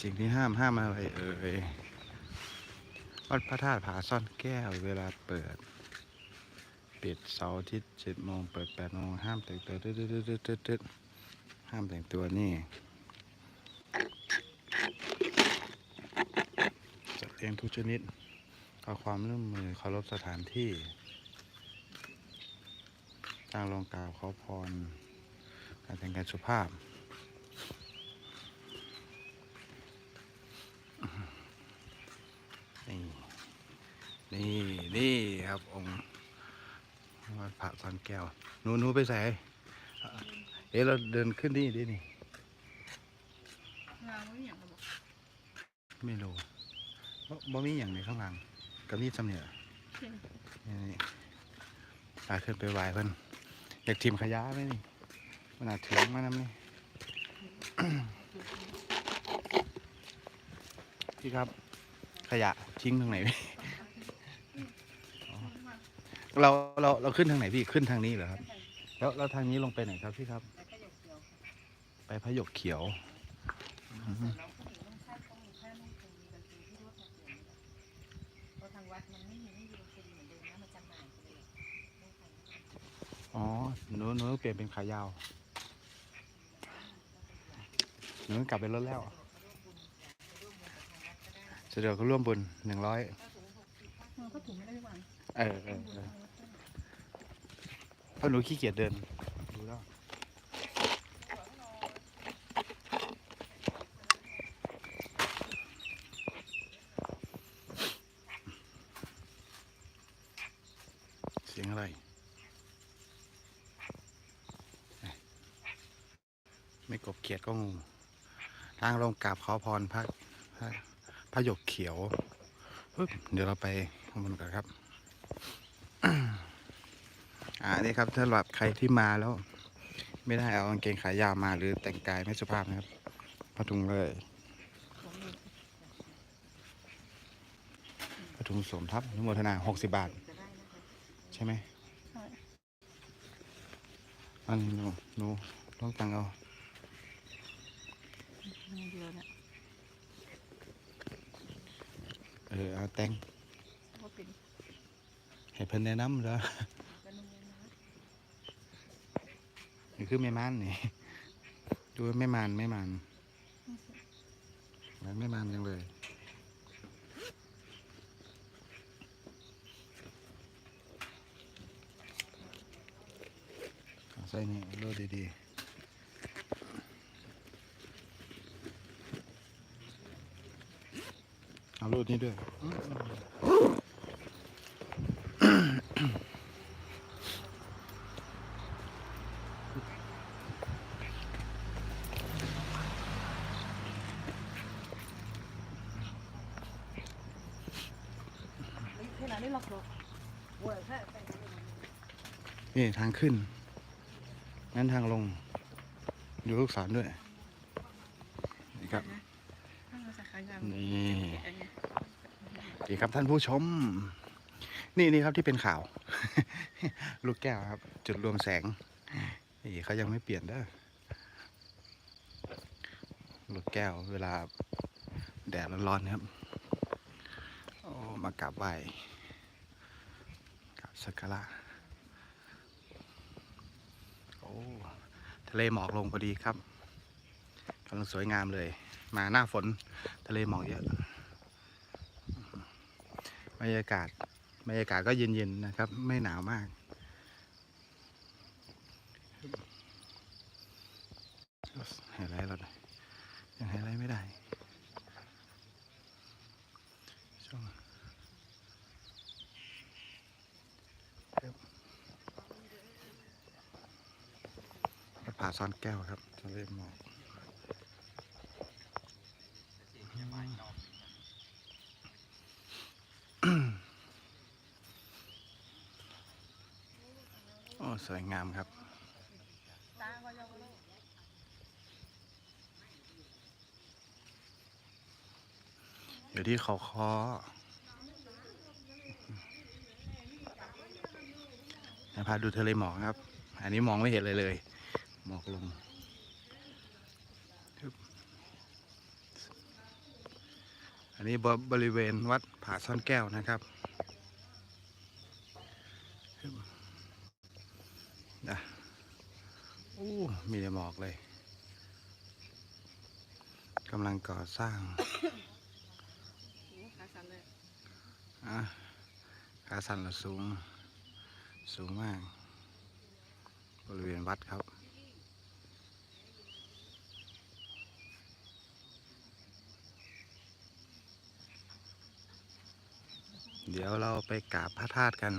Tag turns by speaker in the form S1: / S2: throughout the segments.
S1: สิ่งที่ห้ามห้ามอะไรเอ่ยวัดพระธาตุผาซ่อนแก้วเวลาเปิด ปิดเสาร์อาทิตย์เจ็ดโมงเปิดแปดโมงห้ามแต่งตัวตึ๊ดตึ๊ดตึ๊ดตึ๊ดตึ๊ดตึ๊ดห้ามแต่งตัวนี่จัดเลี้ยงทุกชนิดขอความร่วมมือเคารพสถานที่จ้างลงกล่าวขอพรการแต่งกายสุภาพ นี่ นี่นี่ครับองค์วัดพระสันแก้วหนูหนูไปใส่เอ๊ะเราเดินขึ้นนี่ดินี่
S2: ไม่รู้บ่บ
S1: มีอย่างในข้างหลังกับมีสำเนียนี่นี่ตาขึ้นไปไหวเพิ่นอยากทิมขยะไหมนี่มันอาจถึงมานำนี่พี่ครับ ขยะทิ้งทางไหน เราเราเราขึ้นทางไหนพี่ขึ้นทางนี้เหรอครับ แล้วแล้วทางนี้ลงไปไหนครับพี่ครับ ไปพระหยกเขียวอืม
S2: เพราะทางวัดมันไม่มีไม่มีดนตรีเหมือนเดิมนะมันจำหน่ายไปเลยต้องไป
S1: อ๋อหนูหนูต้องเปลี่ยนเป็นขายาวหนูต้องกลับไปรถแล้วสะดวกก็ร่วมบุญหนึ่งร้อย
S2: มันก็ถุงไม่ได้หวาน
S1: เออเออเออเพ ราะหนูขี้เกียจเดินดูแล้วเสียงอะไร ไม่กบเขียดก็งูทางลงกราบขอพรพระพระพระหยกเขียวปึ๊บเดี๋ยวเราไปข้างบนกันครับ อ่านี่ครับสำหรับใครที่มาแล้ว ไม่ได้เอากางเกงขายาวมาหรือแต่งกายไม่สุภาพนะครับพะทุงเลยพะทุงสวมทับอนุโมทนาหกสิบบาท
S2: จะได้นะคะ
S1: ใช่ไหม
S2: ใช่
S1: อันนี้หนูหนูต้องตังเอา
S2: มือเดียวเนี่ย
S1: เออเอาแตง
S2: ก็เป็น
S1: ให้เพิ่นแนะนำแล้ว
S2: กระนุ่มนะ
S1: นี่คือแม่ม่านนี่ดูแม่มานแม่มานเหมือนแม่มานจังเลยเอาใส่นี่โลดดีๆเอาโลดนี้ด้วย
S2: นี่
S1: ทางขึ้นนั้นทางลง ดูลูกศรด้วย นี่ครับ
S2: ข้างสาขายาว
S1: นี่ดีครับท่านผู้ชม นี่นี่ครับที่เป็นข่าว ลูกแก้วครับ จุดรวมแสง นี่เขายังไม่เปลี่ยนเด้อลูกแก้วเวลาแดดร้อนๆครับ โอ้ มากราบไหว้กราบ สักการะโอ้ทะเลหมอกลงพอดีครับกำลังสวยงามเลย มาหน้าฝนทะเลหมอกเยอะบรรยากาศบรรยากาศก็เย็นๆนะครับ ไม่หนาวมากไฮไลท์เราหน่อยยังไฮไลท์ไม่ได้ช่วงครับ วัดผาซ่อนแก้วครับทะเลหมอกโอ้สวยงามครับ
S2: ตาก็ยวเลย
S1: อยู่ที่เขาคอนะพาดูทะเลหมอกครับ อันนี้มองไม่เห็นเลยเลย หมอกลงนนี้บบริเวณวัดผาซ่อนแก้วนะครับนะอู้มีแต่หมอกเลยกำลังก่อสร้าง
S2: ขาสั่นเลย
S1: อะขาสันละสูง สูงมาก บริเวณวัดครับ เดี๋ยวเราไปกราบพระธาตุกัน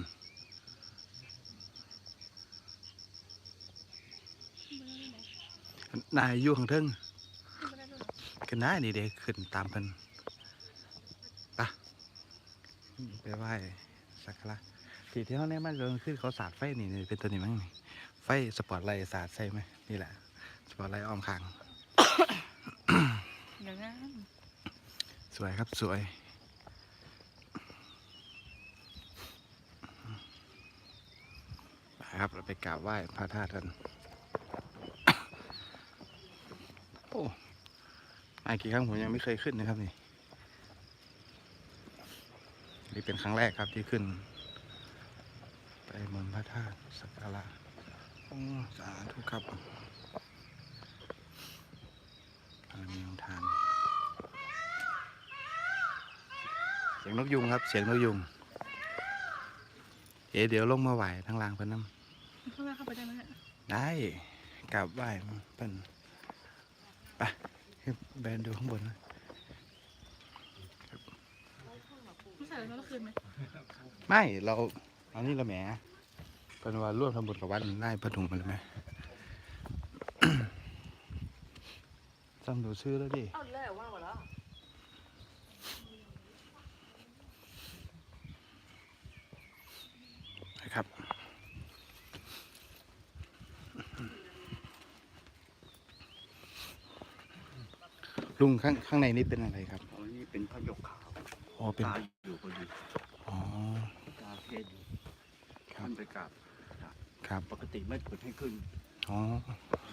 S1: นายอยู่ข้างเทิงขึ้นได้นี่เด็กขึ้นตามเพิ่นไปะไปไหว้สักการะที่ที่เขาแน่มากเลยขึ้นเขาสาดไฟนี่นี่เป็นตัวนี้มั้งนี่ไฟสปอตไลท์สาดใช่ไหมนี่แหละ สปอตไลท์อ้อมคาง
S2: เดี๋ยวนะ
S1: สวยครับสวย ครับ เราไปกราบไหว้พระธาตุกันโอ้มากี่ครั้งผมยังไม่เคยขึ้นนะครับนี่นี่เป็นครั้งแรกครับที่ขึ้น ไปเมืองพระธาตุสักการะโอ้สาธุครับบารมีองทานเสียงนกยุงครับ เสียงนกยุง เอ๋เดี๋ยวลงมาไหวทางล่างเพิ่นน้
S2: เข้ามาเข้าไปได้ไหมฮะำ
S1: ได้กราบไหว้เพิ่นไปขึ้นไปดูข้างบนนะ
S2: ไม่ใส่แล้วเมื่อคืนไหม
S1: ไม่เราอันนี้เราแหมเป็นว่าร่วมทำบุญกับวัดได้พระถุงมาเลยไหมจำดูชื่อแล้วดิ
S2: เอาเลยว่าหมดแล้ว
S1: นะครับ ลุงข้างข้างในนี้เป็นอะไรครับ
S3: อ๋อนี่เป็นพระหยกขาว
S1: อ๋อเป็น
S3: ตาอยู่พอดี
S1: อ๋อ
S3: ตาเทศอยู่
S1: ครั
S3: ท่า
S1: บ
S3: นไปกราบ
S1: ครับ
S3: ปกติไม่เปิดให้ขึ้น
S1: อ๋อ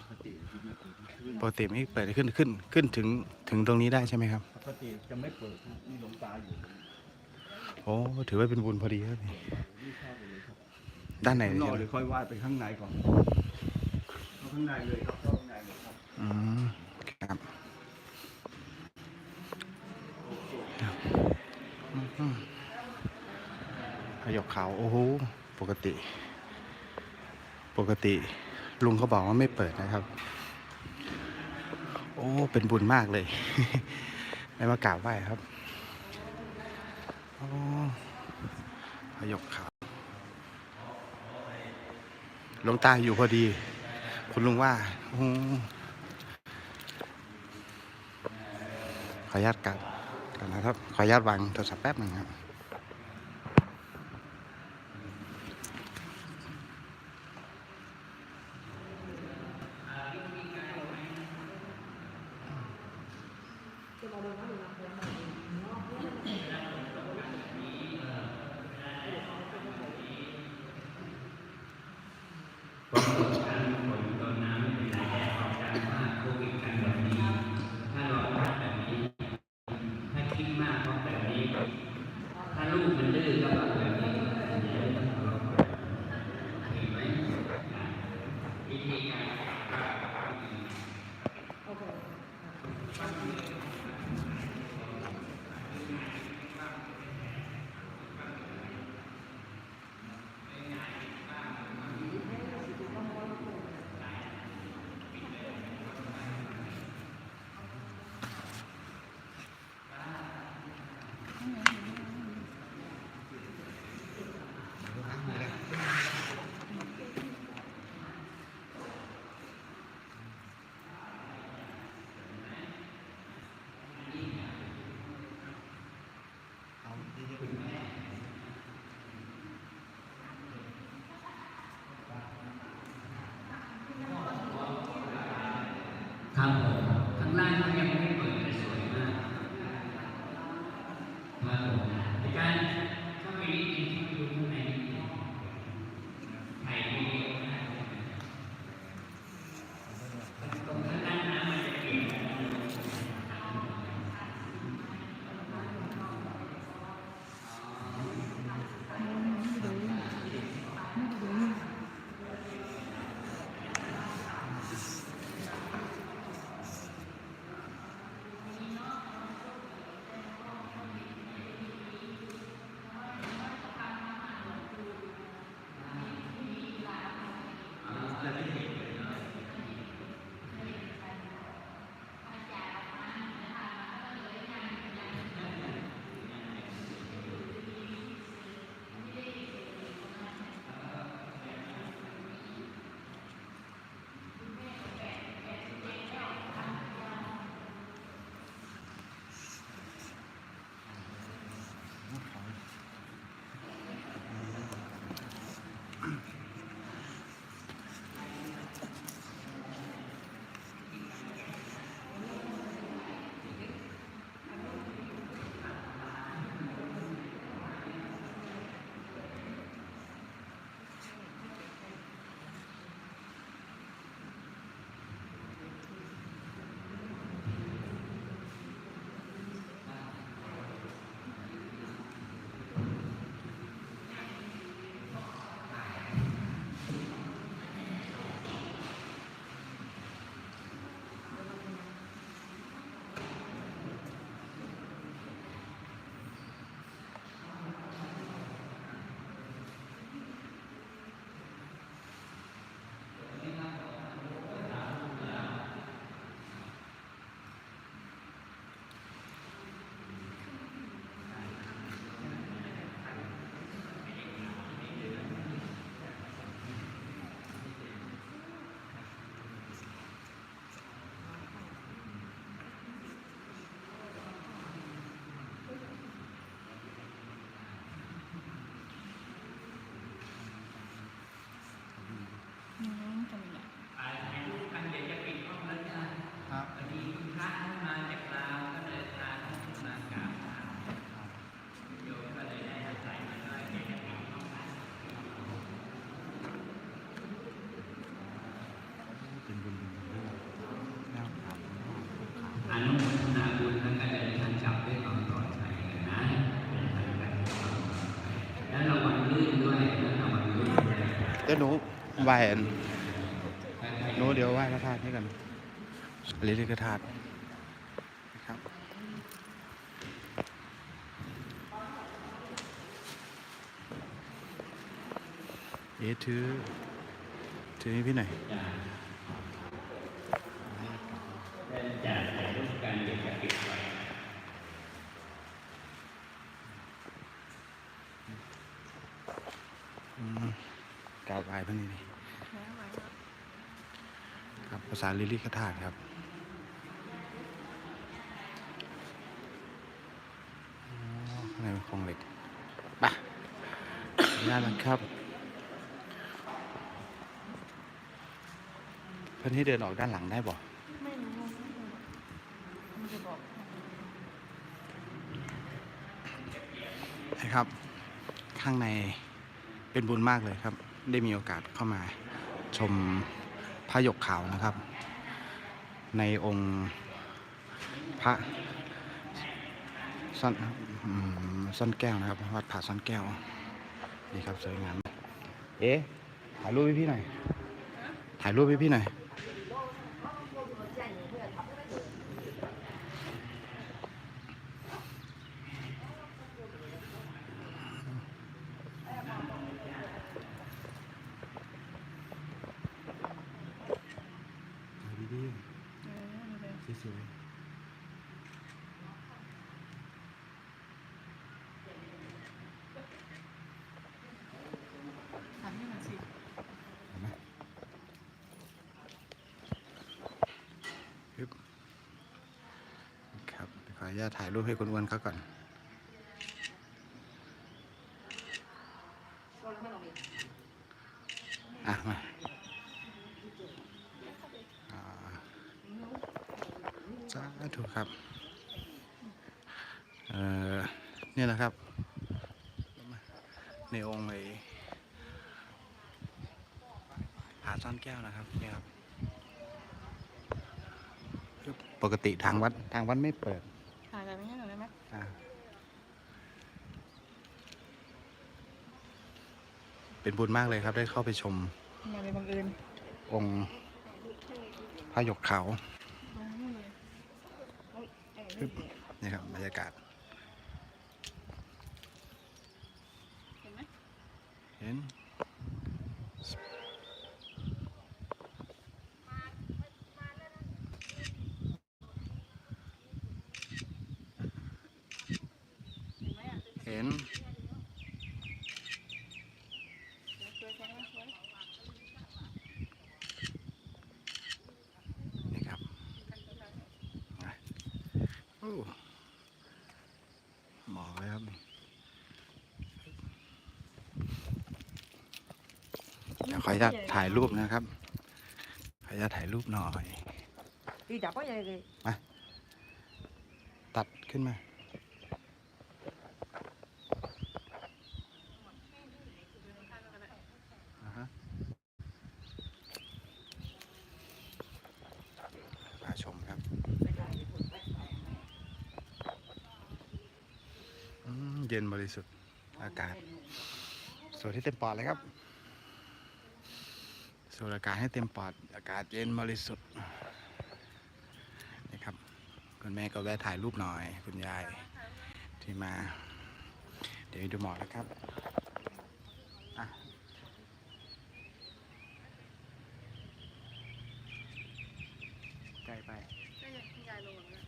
S3: ปกติที่ไม่เปิดให้ขึ้น
S1: ปกติไม่เปิดให้ขึ้นขึ้นขึ้นถึงถึงตรงนี้ได้ใช่ไหมครับ
S3: ปกติจะไม่เปิดนะนี่หลวงตาอยู่
S1: โอ้ถือว่าเป็นบุญพอดีครับนี่
S3: นี่เข้าไปเลยครับ
S1: ด้านใน
S3: ข้างน
S1: ใช่
S3: อก
S1: ไหม
S3: เดี๋ยวค่อยไหว้ไปข้างในก่อนเข้าข้างในเลยครับเข้าข้างในเลยครับ
S1: อืม ครับอืมพยกเขาโอ้โหปกติ ปกติ ลุงเขาบอกว่าไม่เปิดนะครับ โอ้ เป็นบุญมากเลย ได้มากราบไหว้ครับโอ้พยกเขาลงตาอยู่พอดี คุณลุงว่าโอ้ขออนุญาตกลับกัน นะครับ ขออนุญาตวางโทรศัพท์แป๊บหนึ่งครับ
S4: ถ้าคิดมากก็แบบนี้ ถ้าลูกมันดื้อก็แบบนี้เห็นไหมวิธีการ ครับ
S1: ดี๋ยวหนูไหว้อันหนูเดี๋ยวไหว้พระธาตุนี่กันอลิลิกธาตุนะครับเอ๊ะถือถือให้พี่หน่อย
S4: เป็นจากถ่ายรูปการเด็กกับปิดไฟ
S1: อืมกราบไหว้พระนี่นี่ ครับภาษาลิลิกธาตุครับอ๋อข้างในเป็นโครงเหล็กไปนี่นะครับเพื่อนที่เดินออกด้านหลังได้บ่
S2: ไม่รู้มันจะบอก
S1: นะครับ ข้างในเป็นบุญมากเลยครับ ได้มีโอกาสเข้ามาชมพระหยกขาวนะครับ ในองค์พระซ่อนซ่อนแก้วนะครับวัดผาซ่อนแก้วนี่ครับสวยงามเอ๊ะถ่ายรูปให้พี่หน่อยถ่ายรูปให้พี่หน่อย ดีๆ สวย
S2: ทำให้มันสิ
S1: ๆเห็นไหมปึ๊บครับขออนุญาตถ่ายรูปให้คุณอ้วนเขาก่อน อะ มาอ่าสาธุครับ เอ่อ เนี่ยนะครับในองค์ไอ้ผาซ่อนแก้วนะครับเนี่ยครับปึ๊บปกติทางวัดทางวัดไม่เปิด
S2: ถ่ายแบบนี้หน่อยได้ไหม
S1: อ่าเป็นบุญมากเลยครับ ได้เข้าไปชม
S2: มาเลยบังเอิญ
S1: องค์พระหยกเขาว
S2: มาให้เลยเอ้ยเอ้ย
S1: ปึ๊บนี่ครับบรรยากาศ
S2: เห็นไหม
S1: เห็นเห็น
S2: สวยๆสวยๆสวย
S1: นี่ครับอะโอ้ หมอกเลยครับเดี๋ยวขออนุญาตถ่ายรูปนะครับ ขออนุญาตถ่ายรูปหน่อย
S2: đi đập có vậy kì
S1: ตัดขึ้นมาอ่าฮะพาชมครับอืมเย็นบ ริสุทธิ์อากาศสวยที่เต็มปอดเลยครับ สูดอากาศให้เต็มปอด อากาศเย็นบริสุทธิ์นี่ครับ คุณแม่ก็แวะถ่ายรูปหน่อย คุณยายที่มา เดี๋ยวดูหมอกนะครับอะใกล้ไป
S2: ก็ยังคุณยายลงนะ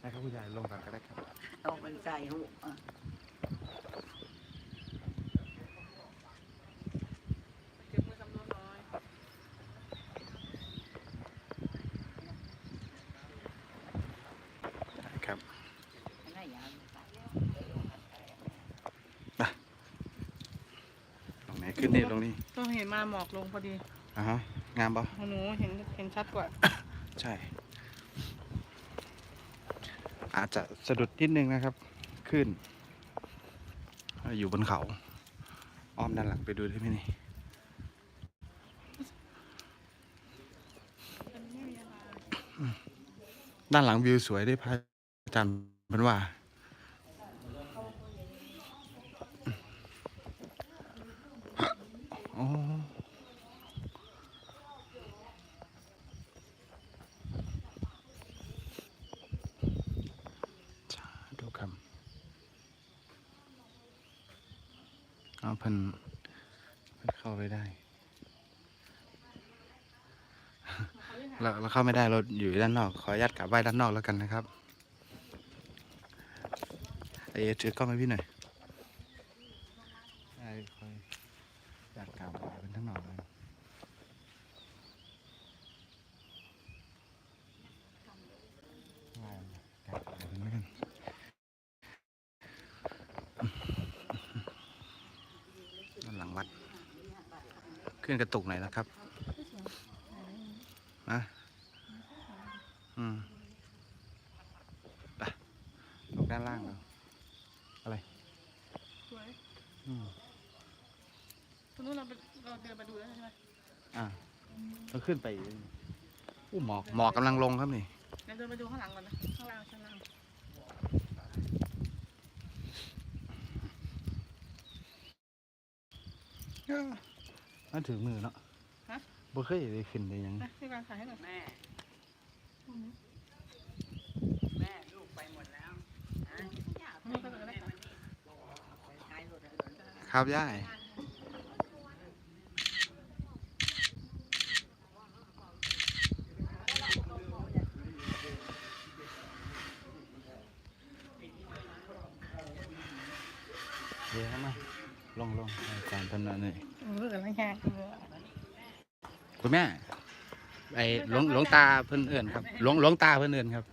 S1: ได้ครับคุณยายลงก่อนก็ได้ครับ
S5: เอามันใส่หูอะ
S2: เก็บมือสำรวจน้อย
S1: ได้ครับ
S5: อันไหนอย่าง
S1: ตรงไหนขึ้นนี่ตรงนี้
S2: ก็เห็น มาหมอกลงพอดี
S1: อ่าฮะงามปะ
S2: ของหนูเห็นเห็นชัดกว่า
S1: ใช่ อาจจะสะดุดนิดนึงนะครับ ขึ้น อยู่บนเขาอ้อมด้านหลังไปดูได้ไหมนี่ด้านหลังวิวสวยได้พระอาจารย์เป็นว่า โอ้ เอาเพิ่นเพิ่นเข้าไปได้ เข้าไม่ได้เราอยู่ด้านนอก ขออนุญาตกลับไหว้ด้านนอกแล้วกันนะครับไอ้เอถือกล้องให้พี่หน่อยไอ้คอยอยากลับไหว้เป็นทั้งนอกเลยหลับไหว้เป็นแล้วกันด้านหลังวัด ขึ้นกระตุกหน่อยนะครับนะอืมไปลงด้านล่างเอาอะไร
S6: สวย
S1: อืม
S6: ตรงนู้นเราไปเราเดินมาดูแล้วใช่ไหม
S1: อ่าเรา ขึ้นไปอู้หมอกหมอกกำลังลงครับนี่
S6: เดี๋ยวเดินไปดูข้างหลังก่อนนะข้างล่างชั้นล่าง
S1: นั่นถึงมือเนาะบ่เคยได้ขึ้นได้หยัง
S6: นะพี่วางถ่ายให้หน่อย
S5: แม่ แม่ลูกไปหมดแล้วฮะ
S6: นี่ก็เลยได้ค่ะ
S5: ท้ายรถเลย
S1: ครับย่าย เดี๋ยวมาลงลงอาจารย์ทำหน่อยหน่อย
S6: เออกำลังแห้งเออ
S1: คุณแม่ไอ้หลวงหลวงตาเพิ่นเอื่นครับหลวงหลวงตาเพิ่นเอื่นครับ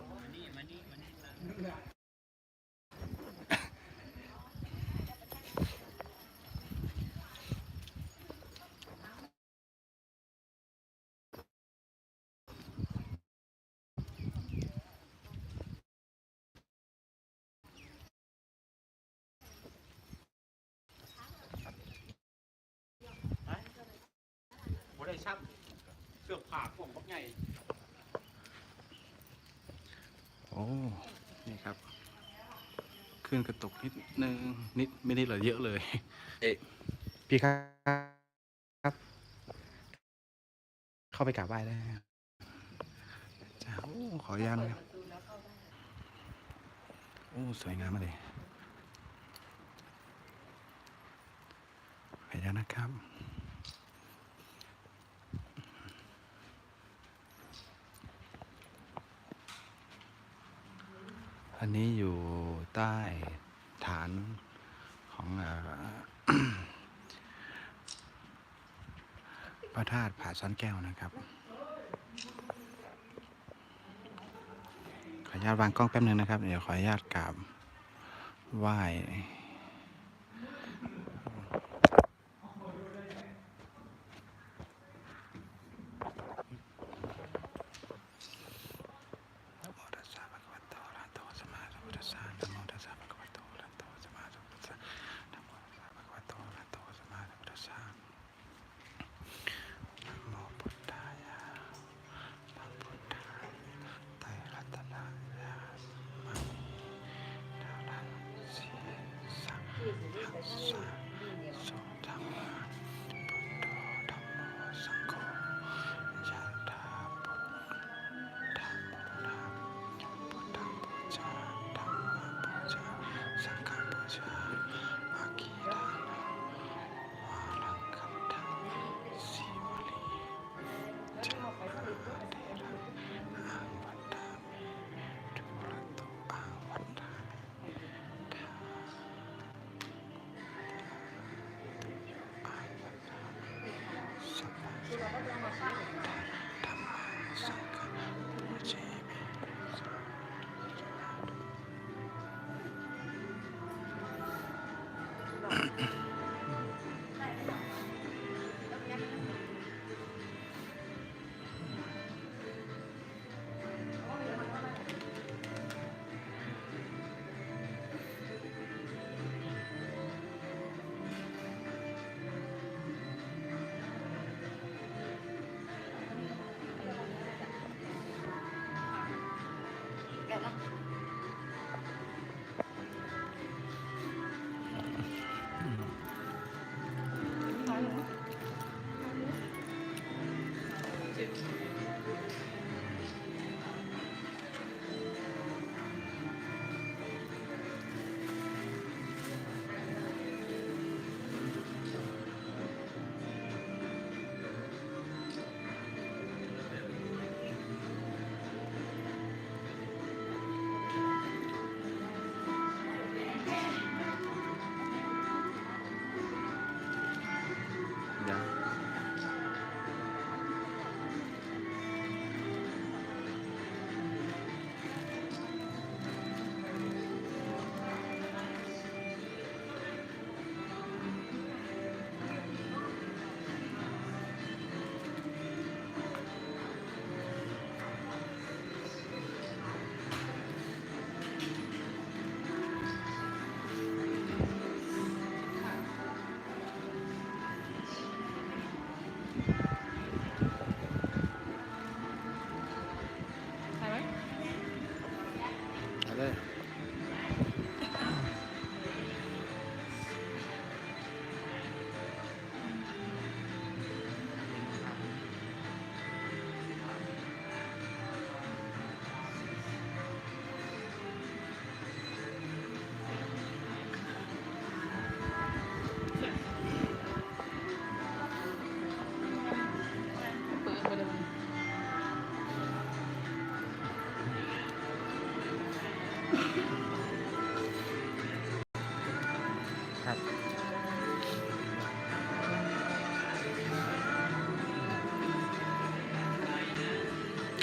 S3: บ่ได้ช้ำ เสื้อผ้าผมบักใหญ่
S1: โอ้นี่ครับขึ้นกระตุกนิดนึงนิดไม่นิดหรอกเยอะเลย เอ๊ะพี่ครับ เข้าไปกราบไหว้ได้ไหมครับจ้าโอ้ขออนุญาตนะครับโอ้สวยงามมากเลยขออนุญาตนะครับ อันนี้อยู่ใต้ฐานของพระธาตุผาซ่อนแก้วนะครับ ขออนุญาตวางกล้องแป๊บหนึงนะครับ เดี๋ยวขออนุญาตกราบไหว้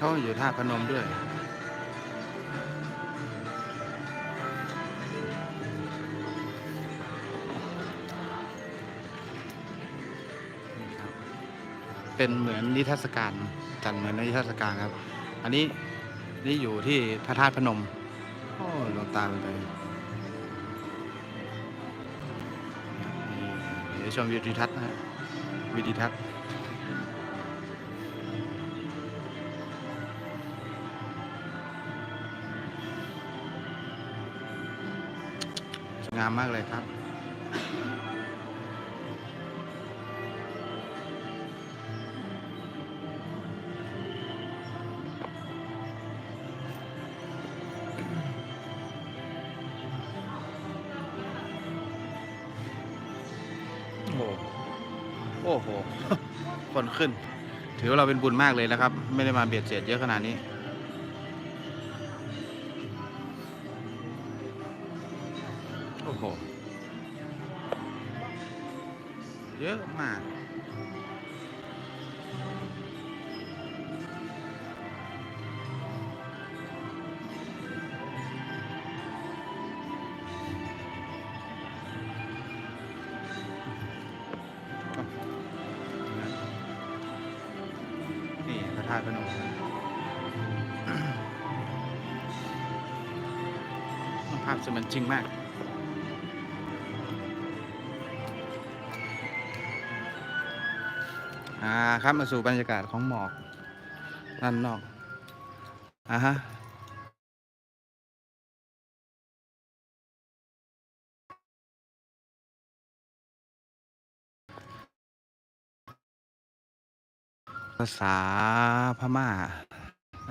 S1: าอยู่ท่าพนมด้วย เป็นเหมือนนิทรรศการจัดเหมือนนิทรรศการครับ อันนี้นี่อยู่ที่พระธาตุพนม โอ้ลงตาเป็นไปเดี๋ยวชมวิวทิวทัศน์นะฮะวิวทิวทัศน์ งามมากเลยครับ โอ้โห คนขึ้น ถือว่าเราเป็นบุญมากเลยนะครับ ไม่ได้มาเบียดเสียดเยอะขนาดนี้ พนมภาพสมันจริงมากอ่าครับมาสู่บรรยากาศของหมอกด้านนอกอ่าฮะ ภาษาพม่า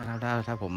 S1: ถ้าถ้าถ้าผม